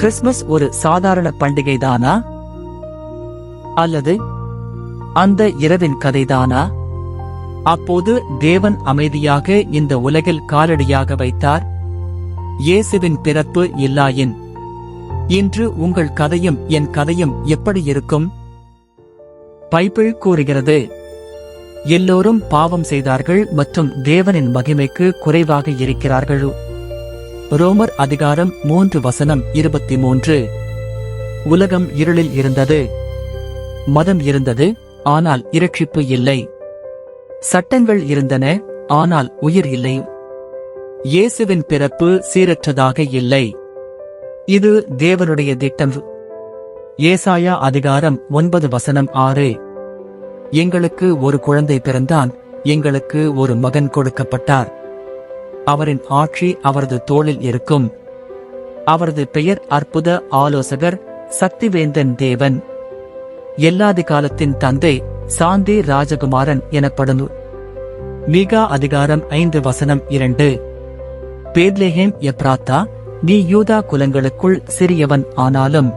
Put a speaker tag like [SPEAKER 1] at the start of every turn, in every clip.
[SPEAKER 1] Christmas ஒரு சாதாரண பண்டிகைதானா? அல்லது அந்த இரவின் கதைதானா? அப்போது தேவன் அமைதியாக இந்த உலகில் காலடியாக வைத்தார். இயேசுவின் பிறப்பு இல்லாயின் இன்று உங்கள் கதையும் என் கதையும் எப்படி இருக்கும்? பைபிள் கூறுகிறது எல்லோரும் பாவம் செய்தார்கள் மற்றும் தேவனின் மகிமைக்கு குறைவாக இருக்கிறார்கள்? ரோமர் அதிகாரம் மூன்று வசனம் இருபத்தி மூன்று உலகம் இருளில் இருந்தது. மதம் இருந்தது ஆனால் இரட்சிப்பு இல்லை. சட்டங்கள் இருந்தன ஆனால் உயிர் இல்லை. இயேசுவின் பிறப்பு சீரற்றதாக இல்லை. இது தேவனுடைய திட்டம். ஏசாயா அதிகாரம் ஒன்பது வசனம் ஆறு. எங்களுக்கு ஒரு குழந்தை பிறந்தான் எங்களுக்கு ஒரு மகன் கொடுக்கப்பட்டார். அவரின் ஆட்சி அவரது தோளில் இருக்கும். அவரது பெயர் அற்புத ஆலோசகர் சக்திவேந்தன் தேவன். எல்லாதி காலத்தின் தந்தை சாந்தி ராஜகுமாரன் எனப்படும். மிகா அதிகாரம் ஐந்து வசனம் இரண்டு. பேத்லேஹேம் எப்ராத்தா நீ யூதா குலங்களுக்குள் சிறியவன் ஆனாலும்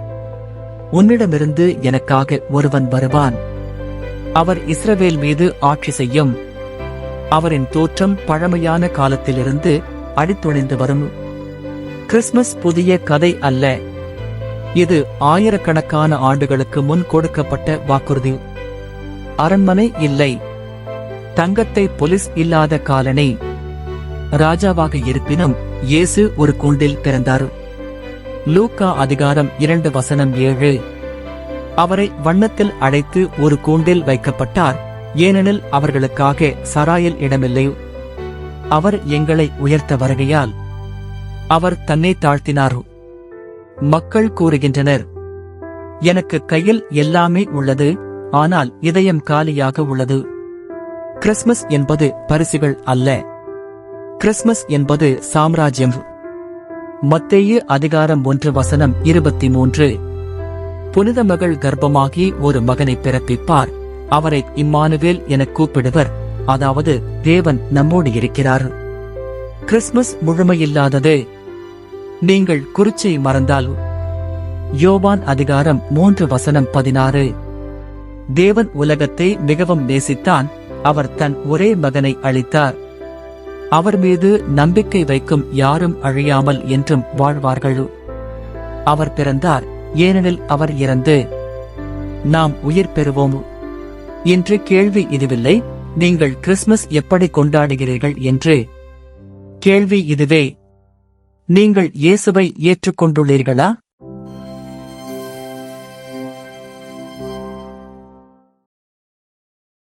[SPEAKER 1] உன்னிடமிருந்து எனக்காக ஒருவன் வருவான். அவர் இஸ்ரவேல் மீது ஆட்சி செய்யும். அவரின் தோற்றம் பழமையான காலத்திலிருந்து அடித்தொழிந்து வரும். கிறிஸ்துமஸ் புதிய கதை அல்ல. இது ஆயிரக்கணக்கான ஆண்டுகளுக்கு முன் கொடுக்கப்பட்ட வாக்குறுதி. அரண்மனை இல்லை. தங்கத்தை பொலிஸ் இல்லாத காலனி. ராஜாவாக இருப்பினும் இயேசு ஒரு கூண்டில் பிறந்தார். லூக்கா அதிகாரம் இரண்டு வசனம் ஏழு. அவரை வண்ணத்தில் அழைத்து ஒரு கூண்டில் வைக்கப்பட்டார். ஏனெனில் அவர்களுக்காக சராயில் இடமில்லை. அவர் எங்களை உயர்த்த வருகையால் அவர் தன்னை தாழ்த்தினார். மக்கள் கூறுகின்றனர் எனக்கு கையில் எல்லாமே உள்ளது ஆனால் இதயம் காலியாக உள்ளது. கிறிஸ்மஸ் என்பது பரிசுகள் அல்ல. கிறிஸ்மஸ் என்பது சாம்ராஜ்யம். மத்தேயு அதிகாரம் ஒன்று வசனம் இருபத்தி மூன்று. புனித மகள் கர்ப்பமாகி ஒரு மகனை பிறப்பிப்பார். அவரை இம்மானுவேல் என கூப்பிடுவர். அதாவது தேவன் நம்மோடு இருக்கிறார். கிறிஸ்துமஸ் முழுமையில்லாதது. நீங்கள் குறிச்சை மறந்தால். யோவான் அதிகாரம் மூன்று வசனம் பதினாறு. தேவன் உலகத்தை மிகவும் நேசித்தான். அவர் தன் ஒரே மகனை அளித்தார் அவர் மீது நம்பிக்கை வைக்கும் யாரும் அழியாமல் என்றும் வாழ்வார்கள். அவர் பிறந்தார் ஏனெனில் அவர் இறந்து. நாம் உயிர் பெறுவோம். இன்று கேள்வி இதுவில்லை. நீங்கள் கிறிஸ்துமஸ் எப்படி கொண்டாடுகிறீர்கள் என்று. கேள்வி இதுவே. நீங்கள் இயேசுவை ஏற்றுக்கொண்டுள்ளீர்களா?